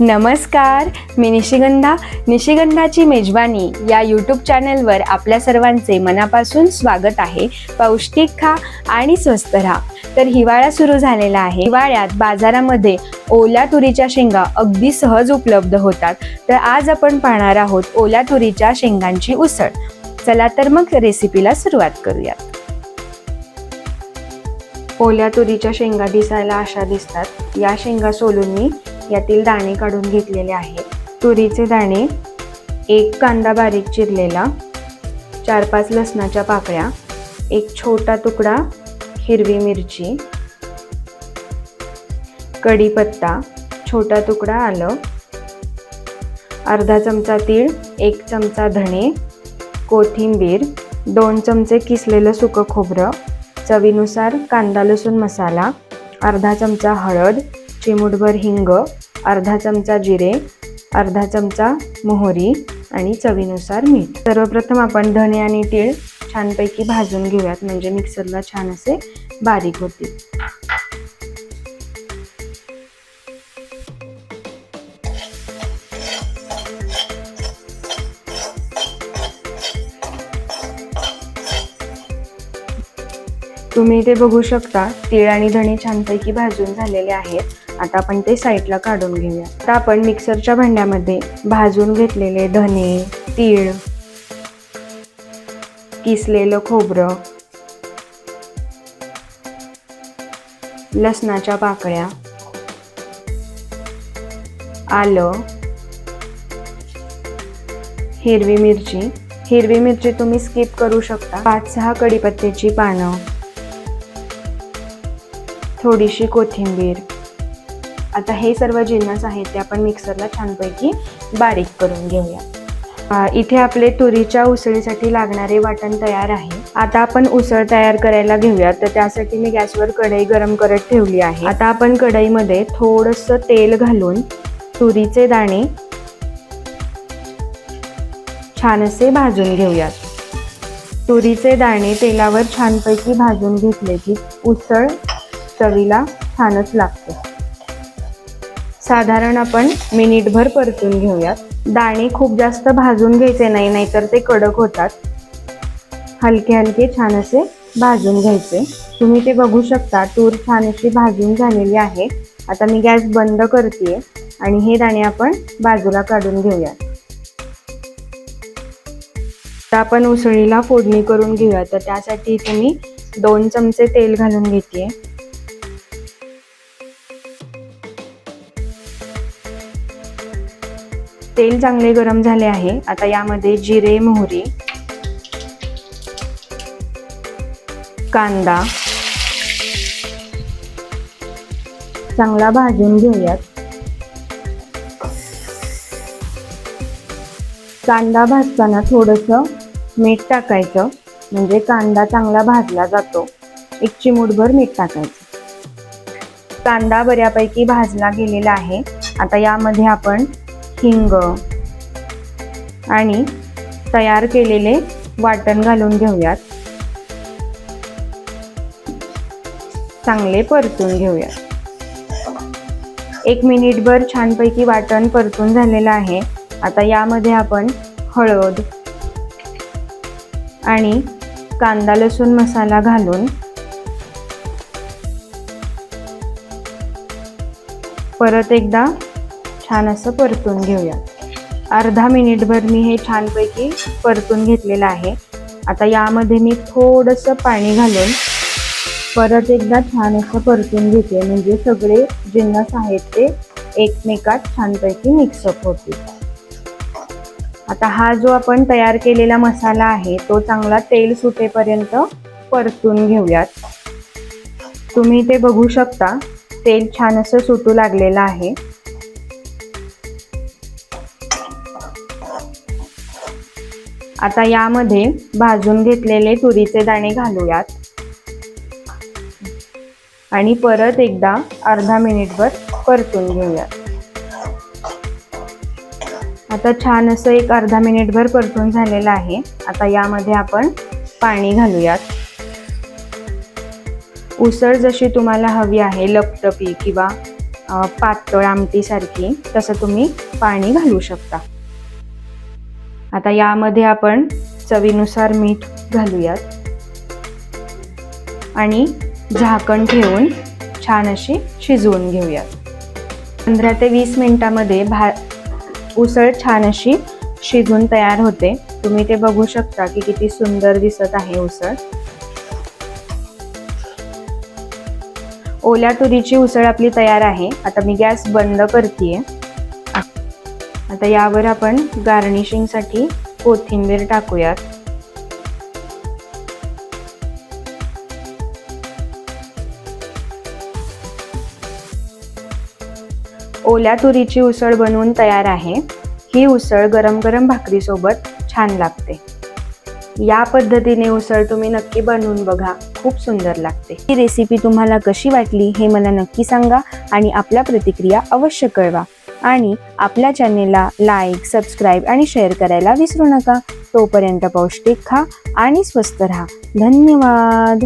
नमस्कार मी निशिगंधा. निशिगंधाची मेजवानी या यूट्यूब चॅनलवर आपल्या सर्वांचे मनापासून स्वागत आहे. पौष्टिक खा आणि स्वस्त राहा. तर हिवाळा सुरू झालेला आहे. हिवाळ्यात बाजारामध्ये ओल्या तुरीच्या शेंगा अगदी सहज उपलब्ध होतात. तर आज आपण पाहणार आहोत ओल्या तुरीच्या शेंगांची उसळ. चला तर मग रेसिपीला सुरुवात करूयात. ओल्या तुरीच्या शेंगा दिसायला अशा दिसतात. या शेंगा सोलून मी यातील दाणे काढून घेतलेले आहेत. तुरीचे दाणे एक कांदा बारीक चिरलेला चार पाच लसणाच्या पाकळ्या एक छोटा तुकडा हिरवी मिरची कढीपत्ता छोटा तुकडा आलं अर्धा चमचा तीळ एक चमचा धणे कोथिंबीर दोन चमचे किसलेलं सुकं खोबरं चवीनुसार कांदा लसूण मसाला अर्धा चमचा हळद चिमूटभर हिंग अर्धा चमचा जिरे अर्धा चमचा मोहरी आणि चवीनुसार मीठ. सर्वप्रथम आपण धणे आणि तीळ छानपैकी भाजून घेऊयात म्हणजे मिक्सरला छान असे बारीक होतील. तुम्ही ते बघू शकता तीळ आणि धणे छानपैकी भाजून झालेले आहेत. आता आपण ते साईडला काढून घेऊया. आता आपण मिक्सरच्या भांड्यामध्ये भाजून घेतलेले धने तीळ किसलेलं खोबरं लसणाच्या पाकळ्या आलं हिरवी मिरची. हिरवी मिरची तुम्ही स्किप करू शकता. पाच सहा कढीपत्त्याची पानं थोडीशी कोथिंबीर आता हे सर्व जिन्नस आहेत ते आपण मिक्सरला छानपैकी बारीक करून घेऊया. इथे आपले तुरीच्या उसळीसाठी लागणारे वाटण तयार आहे. आता आपण उसळ तयार करायला घेऊया. तर त्यासाठी मी गॅसवर कढई गरम करत ठेवली आहे. आता आपण कढईमध्ये थोडस तेल घालून तुरीचे दाणे छान असे भाजून घेऊयात. तुरीचे दाणे तेलावर छानपैकी भाजून घेतले की उसळ चवीला छानच लागते. साधारण आपण मिनिटभर परतून घेऊयात. दाणे खूप जास्त भाजून घ्यायचे नाही नाहीतर ते कडक होतात. हलके हलके छान असे भाजून घ्यायचे. तुम्ही ते बघू शकता तूर छान अशी भाजून झालेली आहे. आता मी गॅस बंद करते आणि हे दाणे आपण बाजूला काढून घेऊयात. आता आपण उसळीला फोडणी करून घेऊया तर त्यासाठी इथे मी दोन चमचे तेल घालून घेते तेल चांगले गरम झाले आहे. आता यामध्ये जिरे मोहरी कांदा चांगला भाजून घेऊयात. कांदा भाजताना थोडस मीठ टाकायचं. म्हणजे कांदा चांगला भाजला जातो. एक चिमूटभर मीठ टाकायचं. कांदा बऱ्यापैकी भाजला गेलेला आहे. आता यामध्ये आपण हिंग आणि तयार केलेले वाटण घालून घेऊयात. चांगले परतून घेऊयात. एक मिनिटभर छानपैकी वाटण परतून झालेलं आहे. आता यामध्ये आपण हळद आणि कांदा लसूण मसाला घालून परत एकदा छान असं परतून घेऊया. अर्धा मिनिटभर मी हे छानपैकी परतून घेतलेलं आहे. आता यामध्ये मी थोडंसं पाणी घालून परत एकदा छान असं परतून घेते. म्हणजे सगळे जिन्नस आहेत ते एकमेकात छानपैकी मिक्सअप होतील. आता हा जो आपण तयार केलेला मसाला आहे तो चांगला तेल सुटेपर्यंत परतून घेऊयात. तुम्ही ते बघू शकता. तेल छान असं सुटू लागलेलं आहे. आता यामध्ये भाजून घेतलेले तुरीचे दाणे घालूयात. आणि परत एकदा अर्धा मिनिटभर परतून घेऊयात. आता छान असं एक अर्धा मिनिटभर परतून झालेलं आहे. आता यामध्ये आपण पाणी घालूयात. उसळ जशी तुम्हाला हवी आहे लपटपी किंवा पातळ आमटीसारखी तसं तुम्ही पाणी घालू शकता. आता यामध्ये आपण चवीनुसार मीठ घालूयात. आणि झाकण ठेवून छान अशी शिजवून घेऊयात. पंधरा ते वीस मिनिटामध्ये भा उसळ छान अशी शिजून तयार होते. तुम्ही ते बघू शकता की किती सुंदर दिसत आहे उसळ. ओल्या तुरीची उसळ आपली तयार आहे. आता मी गॅस बंद करते आता यावर आपण गार्निशिंगसाठी कोथिंबीर टाकूयात. ओल्या तुरीची उसळ बनवून तयार आहे. ही उसळ गरम गरम भाकरीसोबत छान लागते. या पद्धतीने उसळ तुम्ही नक्की बनवून बघा. खूप सुंदर लागते. ही रेसिपी तुम्हाला कशी वाटली हे मला नक्की सांगा आणि आपल्या प्रतिक्रिया अवश्य कळवा. आणि आपल्या चॅनेलला लाईक सबस्क्राईब आणि शेअर करायला विसरू नका. तोपर्यंत पौष्टिक खा आणि स्वस्त राहा. धन्यवाद.